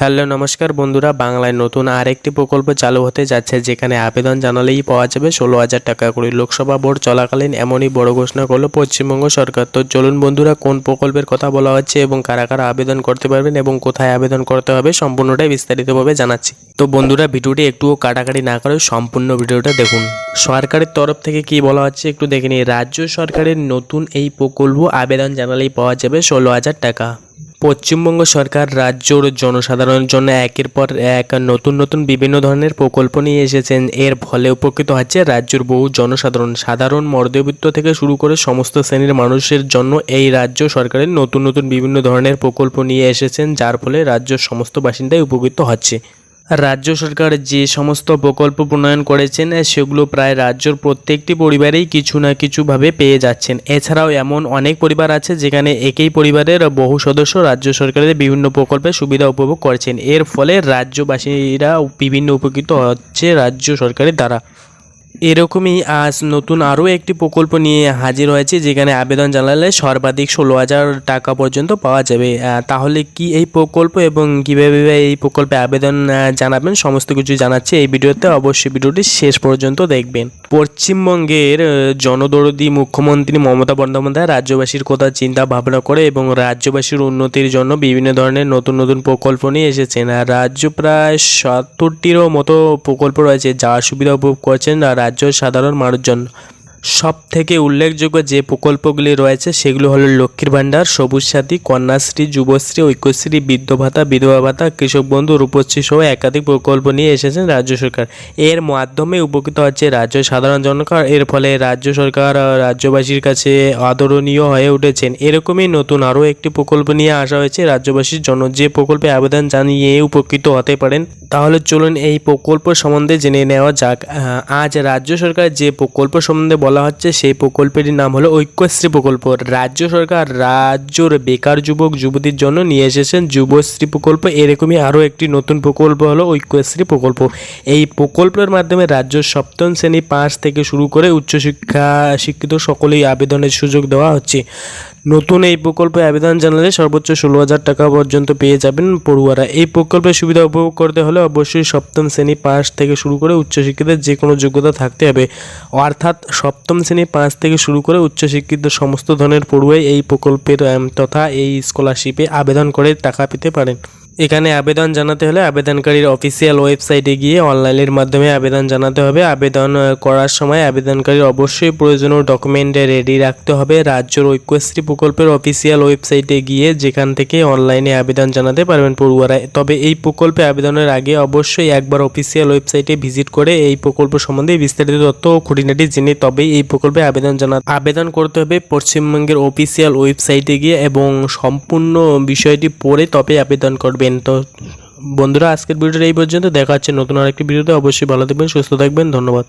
Hello, নমস্কার বন্ধুরা। বাংলায় নতুন আরেকটি প্রকল্প চালু হতে যাচ্ছে, যেখানে আবেদন জানালেই পাওয়া যাবে ষোলো হাজার টাকা করে। লোকসভা ভোট চলাকালীন এমনই বড় ঘোষণা করল পশ্চিমবঙ্গ সরকার। তো চলুন বন্ধুরা, কোন প্রকল্পের কথা বলা হচ্ছে এবং কারা কারা আবেদন করতে পারবেন এবং কোথায় আবেদন করতে হবে সম্পূর্ণটাই বিস্তারিতভাবে জানাচ্ছি। তো বন্ধুরা, ভিডিওটি একটুও কাটাকাটি না করে সম্পূর্ণ ভিডিওটা দেখুন। সরকারের তরফ থেকে কি বলা হচ্ছে একটু দেখে নিই। রাজ্য সরকারের নতুন এই প্রকল্প আবেদন জানালেই পাওয়া যাবে ষোলো হাজার টাকা। পশ্চিমবঙ্গ সরকার রাজ্য ও জনসাধারণের জন্য একের পর এক নতুন নতুন বিভিন্ন ধরনের প্রকল্প নিয়ে এসেছেন। এর ফলে উপকৃত হচ্ছে রাজ্যের বহু জনসাধারণ। সাধারণ মধ্যবিত্ত থেকে শুরু করে সমস্ত শ্রেণির মানুষের জন্য এই রাজ্য সরকারের নতুন নতুন বিভিন্ন ধরনের প্রকল্প নিয়ে এসেছেন, যার ফলে রাজ্যের সমস্ত বাসিন্দাই উপকৃত হচ্ছে। রাজ্য সরকার যে সমস্ত প্রকল্প প্রণয়ন করেছেন, সেগুলো প্রায় রাজ্যর প্রত্যেকটি পরিবারেই কিছু না কিছুভাবে পেয়ে যাচ্ছেন। এছাড়াও এমন অনেক পরিবার আছে যেখানে একই পরিবারের বহু সদস্য রাজ্য সরকারের বিভিন্ন প্রকল্পের সুবিধা উপভোগ করছেন। এর ফলে রাজ্যবাসীরা বিভিন্ন উপকৃত হচ্ছে রাজ্য সরকারের দ্বারা। এরকমই আজ নতুন আরও একটি প্রকল্প নিয়ে হাজির হয়েছে, যেখানে আবেদন জানালে সর্বাধিক ষোলো হাজার টাকা পর্যন্ত পাওয়া যাবে। তাহলে কি এই প্রকল্প এবং কীভাবে এই প্রকল্পে আবেদন জানাবেন সমস্ত কিছু জানাচ্ছে এই ভিডিওতে। অবশ্যই ভিডিওটি শেষ পর্যন্ত দেখবেন। পশ্চিমবঙ্গের জনদরদি মুখ্যমন্ত্রী মমতা বন্দ্যোপাধ্যায় রাজ্যবাসীর কথা চিন্তা ভাবনা করে এবং রাজ্যবাসীর উন্নতির জন্য বিভিন্ন ধরনের নতুন নতুন প্রকল্প নিয়ে এসেছেন। রাজ্য প্রায় সত্তরটিরও মতো প্রকল্প রয়েছে যার সুবিধা উপভোগ করছেন। রাজ্যের সাধারণ মানুষজন। সব থেকে উল্লেখযোগ্য যে প্রকল্পগুলি রয়েছে, সেগুলো হলো লক্ষ্মীর ভাণ্ডার, সবুজ সাথী, কন্যাশ্রী, যুবশ্রী, ঐক্যশ্রী, বৃদ্ধ ভাতা, বিধবা ভাতা, কৃষক বন্ধু, রূপশ্রী সহ একাধিক প্রকল্প নিয়ে এসেছেন রাজ্য সরকার। এর মাধ্যমে উপকৃত হচ্ছে রাজ্য সাধারণ জনগণ। এর ফলে রাজ্য সরকার রাজ্যবাসীর কাছে আদরণীয় হয়ে উঠেছেন। এরকমই নতুন আরও একটি প্রকল্প নিয়ে আসা হয়েছে। রাজ্যবাসীর জন্য যে প্রকল্পে আবেদন জানিয়ে উপকৃত হতে পারেন তাহলে চলুন এই প্রকল্প সম্বন্ধে জেনে নেওয়া যাক। আজ রাজ্য সরকার যে প্রকল্প সম্বন্ধে বলা হচ্ছে, সেই প্রকল্পের নাম হলো ঐক্যশ্রী প্রকল্প। রাজ্য সরকার রাজ্যর বেকার যুবক, যুবতীর জন্য নিয়ে এসেছেন যুবশ্রী প্রকল্প। এরকমই আরও একটি নতুন প্রকল্প হলো ঐক্যশ্রী প্রকল্প। এই প্রকল্পের মাধ্যমে রাজ্য সপ্তম শ্রেণি পাঁচ থেকে শুরু করে উচ্চশিক্ষা শিক্ষিত সকলেই আবেদনের সুযোগ দেওয়া হচ্ছে। নতুন এই প্রকল্পে আবেদন জানালে সর্বোচ্চ ষোলো হাজার টাকা পর্যন্ত পেয়ে যাবেন পড়ুয়ারা। এই প্রকল্পের সুবিধা উপভোগ করতে হলে অবশ্যই সপ্তম শ্রেণি পাস থেকে শুরু করে উচ্চশিক্ষিতের যে কোনো যোগ্যতা থাকতে হবে। অর্থাৎ সপ্তম শ্রেণি পাঁচ থেকে শুরু করে উচ্চশিক্ষিত সমস্ত ধরনের পড়ুয়াই এই প্রকল্পের তথা এই স্কলারশিপে আবেদন করে টাকা পেতে পারেন। এখানে আবেদন জানাতে হলে আবেদনকারীর অফিসিয়াল ওয়েবসাইটে গিয়ে অনলাইনের মাধ্যমে আবেদন জানাতে হবে। আবেদন করার সময় আবেদনকারীর অবশ্যই প্রয়োজনীয় ডকুমেন্ট রেডি রাখতে হবে। রাজ্যের ঐক্যশ্রী প্রকল্পের অফিসিয়াল ওয়েবসাইটে গিয়ে যেখান থেকে অনলাইনে আবেদন জানাতে পারবেন পড়ুয়ারা তবে এই প্রকল্পে আবেদনের আগে অবশ্যই একবার অফিসিয়াল ওয়েবসাইটে ভিজিট করে এই প্রকল্প সম্বন্ধে বিস্তারিত তথ্য ও খুঁটিনাটি জেনে তবেই এই প্রকল্পে আবেদন জানা আবেদন করতে হবে পশ্চিমবঙ্গের অফিসিয়াল ওয়েবসাইটে গিয়ে এবং সম্পূর্ণ বিষয়টি পড়ে তবে আবেদন করবেন তো বন্ধুরা, আজকের ভিডিওটা এই পর্যন্ত। দেখা হচ্ছে নতুন আরেকটি ভিডিওতে। অবশ্যই ভালো থাকবেন, সুস্থ থাকবেন। ধন্যবাদ।